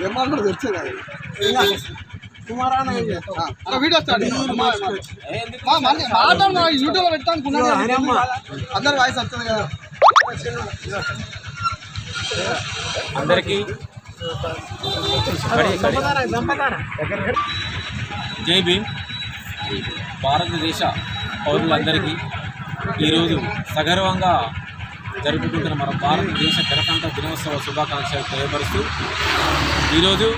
ఏమన్నా తెచ్చే video start యూట్యూబ్లో పెట్టాను అందరు వాయిస్ వస్తుంది కదా అందరికీ జై భీమ్. భారతదేశ పౌరులందరికీ ఈరోజు సగర్వంగా జరుపుకుంటున్న మన భారతదేశ గణతంత్ర దినోత్సవ శుభాకాంక్షలు తెలియపరుస్తూ ఈరోజు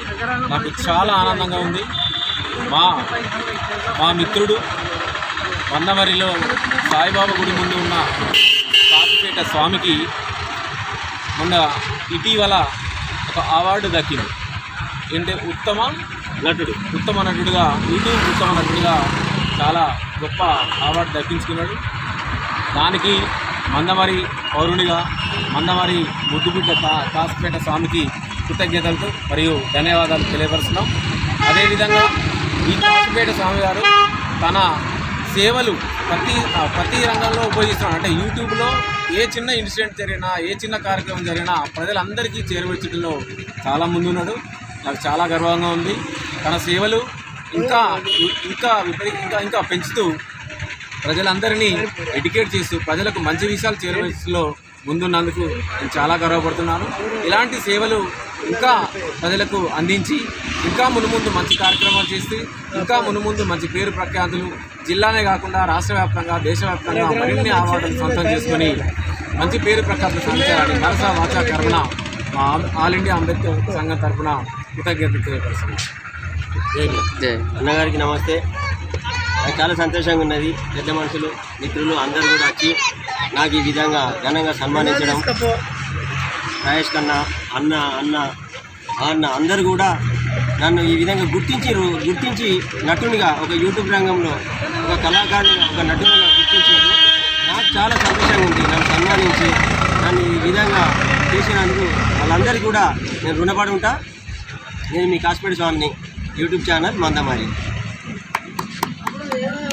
నాకు చాలా ఆనందంగా ఉంది. మా మా మిత్రుడు వందమరిలో సాయిబాబా గుడి ముందు ఉన్న కాకిపేట స్వామికి మొన్న ఇటీవల ఒక అవార్డు దక్కింది. ఏంటంటే ఉత్తమ నటుడు ఉత్తమ నటుడుగా యూట్యూబ్ ఉత్తమ నటుడుగా చాలా గొప్ప అవార్డు దక్కించుకున్నాడు. దానికి మందమరి పౌరునిగా మందమరి ముద్దుబిడ్డ కా కాసుపేట స్వామికి కృతజ్ఞతలతో మరియు ధన్యవాదాలు తెలియపరుస్తున్నాం. అదేవిధంగా ఈ కాసుపేట స్వామి గారు తన సేవలు ప్రతి ప్రతి రంగంలో ఉపయోగిస్తున్నాడు అంటే యూట్యూబ్లో ఏ చిన్న ఇన్సిడెంట్ జరిగినా ఏ చిన్న కార్యక్రమం జరిగినా ప్రజలందరికీ చేరువచ్చడంలో చాలా ముందున్నాడు. నాకు చాలా గర్వంగా ఉంది. తన సేవలు ఇంకా ఇంకా విపరీ ఇంకా ఇంకా పెంచుతూ ప్రజలందరినీ ఎడ్యుకేట్ చేస్తూ ప్రజలకు మంచి విషయాలు చేరవేలో ముందున్నందుకు నేను చాలా గర్వపడుతున్నాను. ఇలాంటి సేవలు ఇంకా ప్రజలకు అందించి ఇంకా మునుముందు మంచి కార్యక్రమాలు చేసి ఇంకా మునుముందు మంచి పేరు ప్రఖ్యాతులు జిల్లానే కాకుండా రాష్ట్ర వ్యాప్తంగా దేశవ్యాప్తంగా మరిన్ని అవార్డులు సొంతం చేసుకొని మంచి పేరు ప్రఖ్యాతులు సాధించాలని మనసా వాచా కర్మణ మా ఆల్ ఇండియా అంబేద్కర్ సంఘం తరఫున కృతజ్ఞతలు తెలియపరుస్తున్నాను. జై అన్నగారికి నమస్తే. చాలా సంతోషంగా ఉన్నది. పెద్ద మనుషులు మిత్రులు అందరూ కూడా వచ్చి నాకు ఈ విధంగా ఘనంగా సన్మానించడం. రాజేష్ కన్నా అన్న అన్న అన్న అందరూ కూడా నన్ను ఈ విధంగా గుర్తించి గుర్తించి నటునిగా ఒక యూట్యూబ్ రంగంలో ఒక కళాకారునిగా ఒక నటునిగా గుర్తించారు నాకు చాలా సంతోషంగా ఉంది. నన్ను సన్మానించి నన్ను ఈ విధంగా చేసినందుకు వాళ్ళందరికీ కూడా నేను రుణపడి ఉంటా. నేను మీ కాసిపేట స్వామిని యూట్యూబ్ ఛానల్ మందమారి. Yeah.